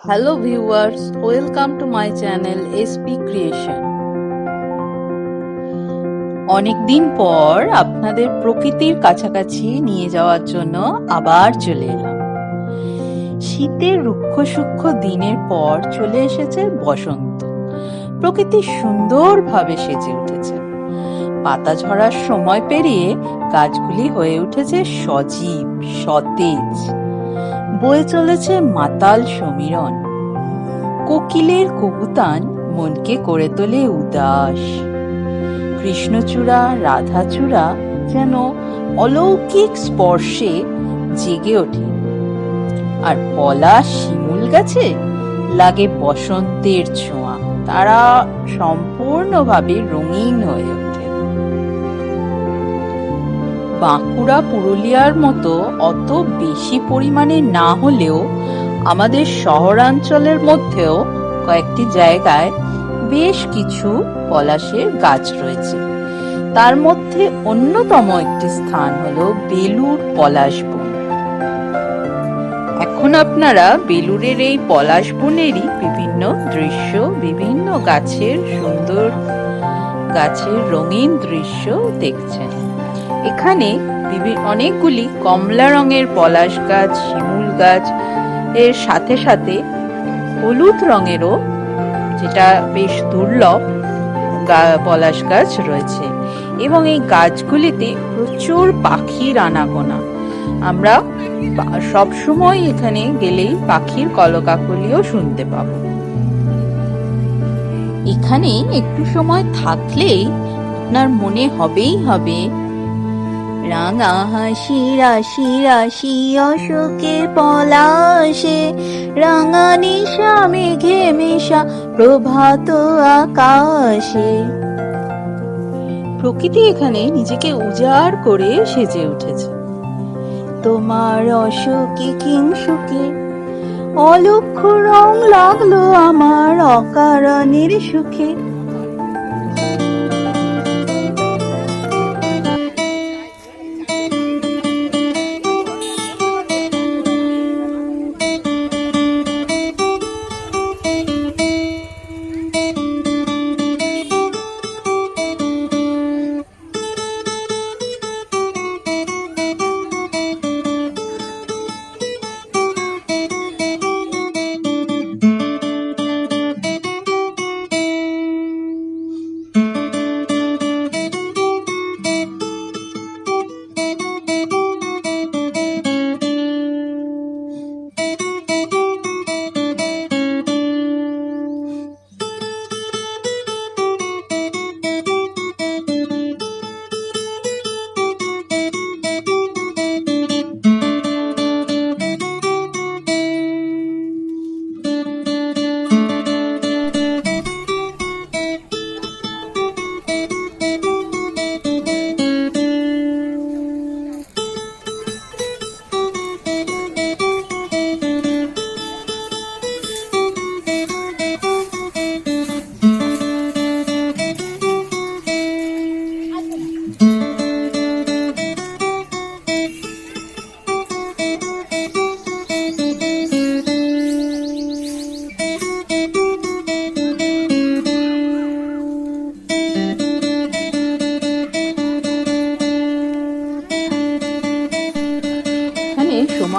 Hello viewers welcome to my channel SP creation অনেকদিন পর আপনাদের প্রকৃতির কাছাকাছি নিয়ে যাওয়ার জন্য আবার চলে এলাম। শীতের রুক্ষ সূক্ষ্ম দিনের পর চলে এসেছে বসন্ত। প্রকৃতি সুন্দরভাবে সেজে উঠেছে। পাতা ঝরার সময় পেরিয়ে গাছগুলি হয়ে উঠেছে সজীব, সতেজ। বয়ে চলেছে মাতাল সমীরণ। কোকিলের কুকুতান মনকে করে তোলে উদাস। কৃষ্ণচূড়া, রাধাচূড়া যেন অলৌকিক স্পর্শে জেগে ওঠে। আর পলাশ শিমুল গাছে লাগে বসন্তের ছোঁয়া। তারা সম্পূর্ণভাবে রঙিন হয়ে ওঠে। বাঁকুড়া, পুরুলিয়ার মতো অত বেশি পরিমাণে না হলেও আমাদের শহরাঞ্চলের মধ্যেও কয়েকটি জায়গায় বেশ কিছু পলাশের গাছ রয়েছে। তার মধ্যে অন্যতম একটি স্থান হলো বেলুর পলাশ বন। এখন আপনারা বেলুরের এই পলাশ বনেরই বিভিন্ন দৃশ্য, বিভিন্ন গাছের সুন্দর গাছের রঙিন দৃশ্য দেখছেন। এখানে অনেকগুলি কমলা রঙের পলাশ গাছ, শিমুল গাছ, এর সাথে সাথে হলুদ রঙেরও যেটা বেশ দুর্লভ পলাশ গাছ রয়েছে এবং এই গাছগুলিতে প্রচুর পাখির আনাগোনা। আমরা সব সময় এখানে গেলেই পাখির কলকাকলিও শুনতে পাবো। এখানে একটু সময় থাকলেই আপনার মনে হবেই হবে রাঙা হাসি রাশি রাশি অশোকের পলাশে, রাঙা নিশা মেঘে মেশা প্রভাত আকাশে। প্রকৃতি এখানে নিজেকে উজাড় করে সেজে উঠেছে। তোমার অশোকে কিংসুকে অলক্ষ রং লাগল আমার অকারণের সুখে।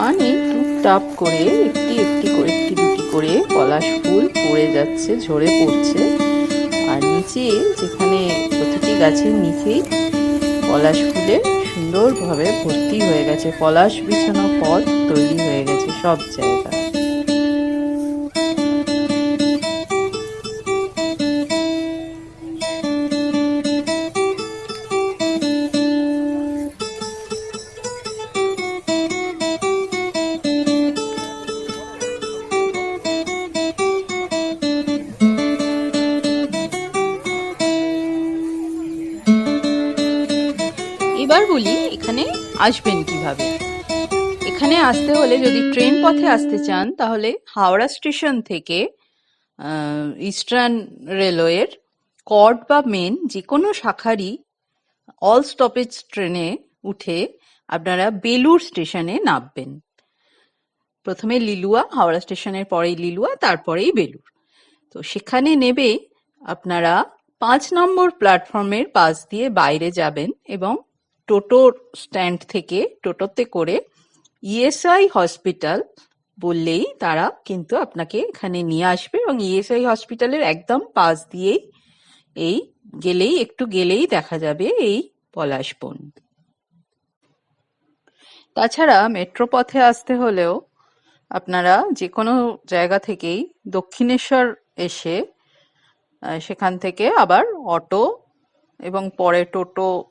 সমানে টুপটাপ করে একটি একটি করে, একটি দুটি করে পলাশ ফুল পড়ে যাচ্ছে, ঝরে পড়ছে। আর নিচে, যেখানে প্রতিটি গাছের নিচেই পলাশ ফুলে সুন্দরভাবে ভর্তি হয়ে গেছে। পলাশ বিছানো পথ তৈরি হয়ে গেছে সব জায়গায়। বলি, এখানে আসবেন কীভাবে? এখানে আসতে হলে যদি ট্রেন পথে আসতে চান, তাহলে হাওড়া স্টেশন থেকে ইস্টার্ন রেলওয়ের কট বা মেন যে কোনো শাখারই অল স্টপেজ ট্রেনে উঠে আপনারা বেলুর স্টেশনে নামবেন। প্রথমে লিলুয়া, হাওড়া স্টেশনের পরেই লিলুয়া, তারপরেই বেলুর তো সেখানে নেবে আপনারা পাঁচ নম্বর প্ল্যাটফর্মের পাশ দিয়ে বাইরে যাবেন এবং টোটোর স্ট্যান্ড থেকে টোটোতে করে ইএসআই হসপিটাল বললেই তারা কিন্তু আপনাকে এখানে নিয়ে আসবে এবং ইএসআই হসপিটালের একদম পাশ দিয়েই এই গেলেই, একটু গেলেই দেখা যাবে এই পলাশবন তাছাড়া মেট্রো পথে আসতে হলেও আপনারা যে কোনো জায়গা থেকেই দক্ষিণেশ্বর এসে সেখান থেকে আবার অটো এবং পরে টোটো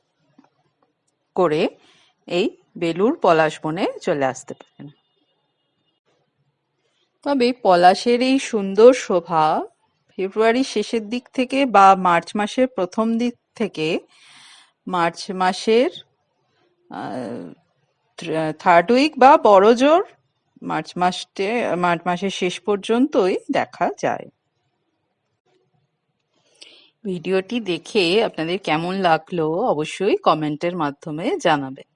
করে এই বেলুর পলাশ বনে চলে আসতে পারেন। তবে পলাশের এই সুন্দর শোভা ফেব্রুয়ারির শেষের দিক থেকে বা মার্চ মাসের প্রথম দিক থেকে, মার্চ মাসের থার্ড উইক বা বড়জোর মার্চ মাসে মার্চ মাসের শেষ পর্যন্তই দেখা যায়। ভিডিওটি দেখে আপনাদের কেমন লাগল অবশ্যই কমেন্টের মাধ্যমে জানাবেন।